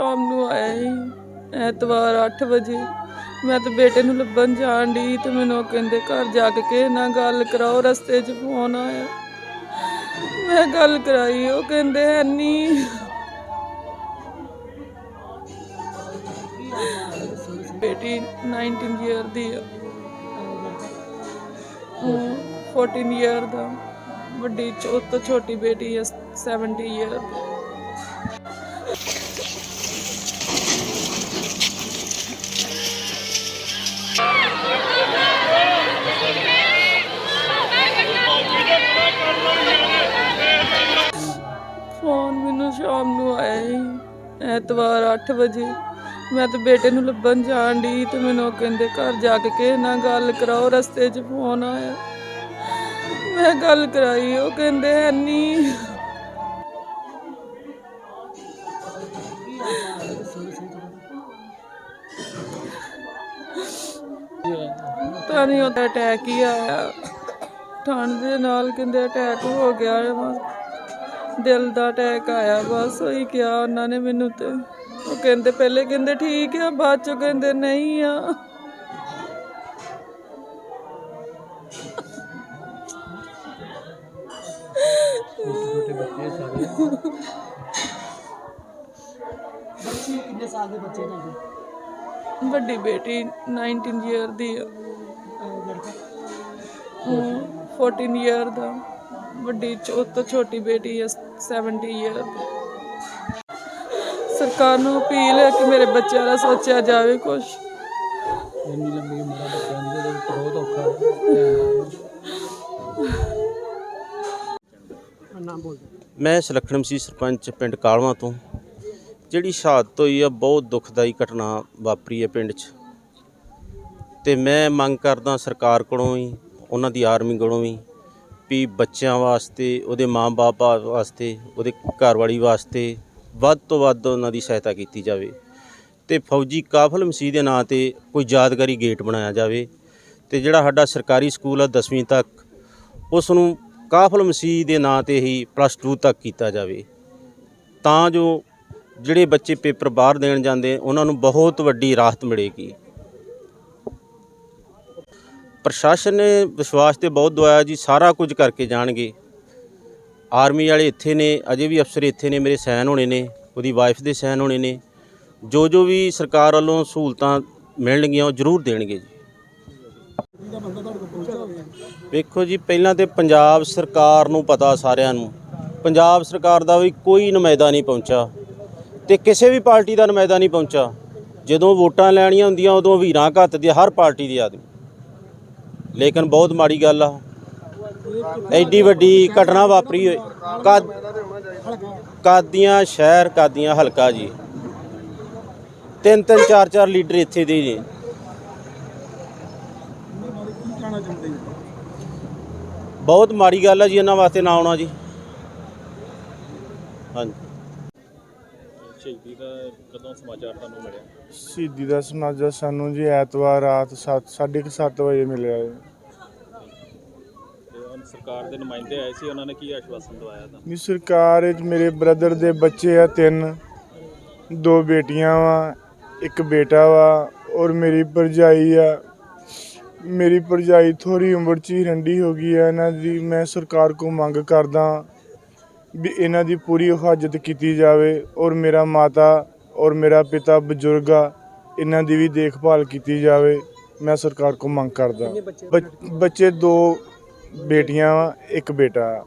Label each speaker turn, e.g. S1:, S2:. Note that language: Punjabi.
S1: ਸ਼ਾਮ ਨੂੰ ਆਇਆ ਸੀ ਐਤਵਾਰ 8 ਵਜੇ। ਮੈਂ ਤੇ ਬੇਟੇ ਨੂੰ ਲੱਭਣ ਜਾਣ ਦੀ ਤੇ ਮੈਨੂੰ ਉਹ ਕਹਿੰਦੇ, ਘਰ ਜਾ ਕੇ ਕਿਸੇ ਨਾਲ ਗੱਲ ਕਰਾਓ, ਰਸਤੇ 'ਚ ਫੋਨ ਆਇਆ। ਮੈਂ ਗੱਲ ਕਰਾਈ, ਉਹ ਕਹਿੰਦੇ, ਹੈ ਨਹੀਂ ਬੇਟੀ 19 ਇਅਰ ਦੀ ਆ। ਉਹ 14 ਇਅਰ ਦਾ। ਵੱਡੀ, ਉਹ ਤੋਂ ਛੋਟੀ ਬੇਟੀ ਹੈ 70 ਇਅਰ ਦੀ। ਸ਼ਾਮ ਨੂੰ ਆਇਆ ਸੀ, ਐਤਵਾਰ 8 ਵਜੇ। ਮੈਂ ਤੇ ਬੇਟੇ ਨੂੰ ਲੱਭਣ ਜਾਣ ਦੀ ਤੇ ਮੈਨੂੰ ਉਹ ਕਹਿੰਦੇ, ਘਰ ਜਾ ਕੇ ਕਿਸੇ ਨਾਲ ਗੱਲ ਕਰਾਓ, ਰਸਤੇ 'ਚ ਫੋਨ ਆਇਆ। ਮੈਂ ਗੱਲ ਕਰਾਈ, ਉਹ ਕਹਿੰਦੇ ਹੈ ਨਹੀਂ ਤਾਂ ਨਹੀਂ ਉਹਦਾ ਅਟੈਕ ਹੀ ਆਇਆ। ਠੰਡ ਦੇ ਨਾਲ ਕਹਿੰਦੇ ਅਟੈਕ ਹੋ ਗਿਆ ਹੈ ਦਿਲ ਦਾ ਅਟੈਕ ਆਇਆ ਬਸ ਉਹੀ ਕਿਹਾ ਉਹਨਾਂ ਨੇ ਮੈਨੂੰ ਤੇ। ਉਹ ਕਹਿੰਦੇ ਪਹਿਲੇ ਕਹਿੰਦੇ ਠੀਕ ਆ ਬਾਅਦ ਚੋਂ ਕਹਿੰਦੇ ਨਹੀਂ ਆ।
S2: ਛੋਟੇ ਬੱਚੇ ਸਾਰੇ।
S3: ਬੱਚੀ ਕਿੰਨੇ ਸਾਲ ਦੇ ਬੱਚੇ ਤੁਹਾਡੇ
S1: ਵੱਡੀ ਬੇਟੀ 19 ਇਅਰ ਦੀ ਆ।
S3: ਲੜਕਾ?
S1: ਉਹ 14 ਇਅਰ ਦਾ। ਵੱਡੀ ਚ- ਉਹ ਤੋਂ ਛੋਟੀ ਬੇਟੀ ਹੈ 70 ਇਅਰ ਦੀ ਸਰਕਾਰ ਨੂੰ ਅਪੀਲ ਹੈ ਕਿ ਮੇਰੇ ਬੱਚਿਆਂ ਦਾ ਸੋਚਿਆ ਜਾਵੇ ਕੁਛ।
S2: ਇੰਨੀ ਲੰਬੀ ਉਮਰ ਆ ਬੱਚਿਆਂ ਦੀ ਤੇ ਬਹੁਤ ਔਖਾ
S3: ਹਾਂ, ਨਾਮ ਬੋਲ।
S4: ਮੈਂ ਸੁਲੱਖਣ ਸੀ ਸਰਪੰਚ ਪਿੰਡ ਕਾਲਵਾ ਤੋਂ। ਜਿਹੜੀ ਸ਼ਹਾਦਤ ਹੋਈ ਆ ਬਹੁਤ ਦੁਖਦਾਈ ਘਟਨਾ ਵਾਪਰੀ ਹੈ ਪਿੰਡ 'ਚ। ਤੇ ਮੈਂ ਮੰਗ ਕਰਦਾ ਸਰਕਾਰ ਕੋਲੋਂ ਵੀ ਉਹਨਾਂ ਦੀ ਆਰਮੀ ਕੋਲੋਂ ਵੀ ਵੀ ਬੱਚਿਆਂ ਵਾਸਤੇ, ਉਹਦੇ ਮਾਂ-ਬਾਪ ਵਾਸਤੇ, ਉਹਦੇ ਘਰਵਾਲੀ ਵਾਸਤੇ ਵੱਧ ਤੋਂ ਵੱਧ ਉਹਨਾਂ ਦੀ ਸਹਾਇਤਾ ਕੀਤੀ ਜਾਵੇ ਤੇ ਫੌਜੀ ਕਾਫਲ ਮਸੀਹ ਦੇ ਨਾਂ ਤੇ ਕੋਈ ਯਾਦਗਾਰੀ ਗੇਟ ਬਣਾਇਆ ਜਾਵੇ ਤੇ ਜਿਹੜਾ ਸਾਡਾ ਸਰਕਾਰੀ ਸਕੂਲ ਆ 10ਵੀਂ ਤੱਕ ਉਸ ਨੂੰ ਕਾਫਲ ਮਸੀਹ ਦੇ ਨਾਂ ਤੇ ਹੀ ਪਲੱਸ 2 ਤੱਕ ਕੀਤਾ ਜਾਵੇ। ਤਾਂ ਜੋ ਜਿਹੜੇ ਬੱਚੇ ਪੇਪਰ ਬਾਹਰ ਦੇਣ ਜਾਂਦੇ, ਉਹਨਾਂ ਨੂੰ ਬਹੁਤ ਵੱਡੀ ਰਾਹਤ ਮਿਲੇਗੀ। ਪ੍ਰਸ਼ਾਸਨ ਨੇ ਵਿਸ਼ਵਾਸ ਤੇ ਬਹੁਤ ਦਵਾਇਆ ਜੀ, ਸਾਰਾ ਕੁਝ ਕਰਕੇ ਜਾਣਗੇ। ਆਰਮੀ ਵਾਲੇ ਇੱਥੇ ਨੇ, ਅਜੇ ਵੀ ਅਫਸਰ ਇੱਥੇ ਨੇ, ਮੇਰੇ ਸੈਨ ਹੋਣੇ ਨੇ, ਉਹਦੀ ਵਾਈਫ ਦੇ ਸੈਨ ਹੋਣੇ ਨੇ। ਜੋ ਜੋ ਵੀ ਸਰਕਾਰ ਵੱਲੋਂ ਸਹੂਲਤਾਂ ਮਿਲਣਗੀਆਂ, ਉਹ ਜ਼ਰੂਰ ਦੇਣਗੇ ਜੀ। ਵੇਖੋ ਜੀ, ਪਹਿਲਾਂ ਤੇ ਪੰਜਾਬ ਸਰਕਾਰ ਨੂੰ ਪਤਾ ਸਾਰਿਆਂ ਨੂੰ। ਪੰਜਾਬ ਸਰਕਾਰ ਦਾ ਵੀ ਕੋਈ ਨੁਮਾਇੰਦਾ ਨਹੀਂ ਪਹੁੰਚਾ ਤੇ ਕਿਸੇ ਵੀ ਪਾਰਟੀ ਦਾ ਨੁਮਾਇੰਦਾ ਨਹੀਂ ਪਹੁੰਚਾ ਜਦੋਂ ਵੋਟਾਂ ਲੈਣੀਆਂ ਹੁੰਦੀਆਂ, ਉਦੋਂ ਵੀਰਾਂ ਘੱਤ ਦੇ ਹਰ ਪਾਰਟੀ ਦੇ ਆਦਮੀ। ਲੇਕਿਨ ਬਹੁਤ ਮਾੜੀ ਗੱਲ ਆ। ਐਡੀ ਵੱਡੀ ਘਟਨਾ ਵਾਪਰੀ ਹੋਈ। ਕਦ ਕਾਦੀਆਂ ਸ਼ਹਿਰ, ਕਾਦੀਆਂ ਹਲਕਾ ਜੀ। ਤਿੰਨ ਤਿੰਨ, ਚਾਰ ਚਾਰ ਲੀਡਰ ਇੱਥੇ ਦੇ ਨੇ
S3: ਜੀ।
S4: ਬਹੁਤ ਮਾੜੀ ਗੱਲ ਆ ਜੀ, ਇਹਨਾਂ ਵਾਸਤੇ ਨਾ ਆਉਣਾ ਜੀ। ਹਾਂਜੀ।
S2: ਸ਼ਹੀਦੀ ਦਾ ਕਦੋਂ ਸਮਾਚਾਰ ਤੁਹਾਨੂੰ ਮਿਲਿਆ?
S5: ਸ਼ਹੀਦੀ ਦਾ ਸਮਾਜਾ ਸਾਨੂੰ ਜੀ ਐਤਵਾਰ ਰਾਤ 7:30 ਵਜੇ ਮਿਲਿਆ ਜੀ।
S2: ਤੇ ਹੁਣ ਸਰਕਾਰ ਦੇ ਨੁਮਾਇੰਦੇ ਆਏ ਸੀ ਉਹਨਾਂ ਨੇ ਕੀ ਆਸ਼ਵਾਸਨ ਦਵਾਇਆ ਤਾਂ
S5: ਵੀ ਸਰਕਾਰ ਵਿੱਚ ਮੇਰੇ ਬ੍ਰਦਰ ਦੇ ਬੱਚੇ ਆ ਤਿੰਨ ਦੋ ਬੇਟੀਆਂ ਵਾ ਇੱਕ ਬੇਟਾ ਵਾ ਔਰ ਮੇਰੀ ਭਰਜਾਈ ਆ। ਮੇਰੀ ਭਰਜਾਈ ਥੋੜੀ ਉਮਰ 'ਚ ਹੀ ਰੰਡੀ ਹੋ ਗਈ ਹੈ ਇਹਨਾਂ ਦੀ ਮੈਂ ਸਰਕਾਰ ਕੋ ਮੰਗ ਕਰਦਾ ਵੀ ਇਹਨਾਂ ਦੀ ਪੂਰੀ ਹਿਫਾਜ਼ਤ ਕੀਤੀ ਜਾਵੇ ਔਰ ਮੇਰਾ ਮਾਤਾ ਔਰ ਮੇਰਾ ਪਿਤਾ ਬਜ਼ੁਰਗ ਆ ਇਹਨਾਂ ਦੀ ਵੀ ਦੇਖਭਾਲ ਕੀਤੀ ਜਾਵੇ। ਮੈਂ ਸਰਕਾਰ ਕੋ ਮੰਗ ਕਰਦਾ।
S3: ਬੱਚੇ
S5: ਦੋ ਬੇਟੀਆਂ ਇੱਕ ਬੇਟਾ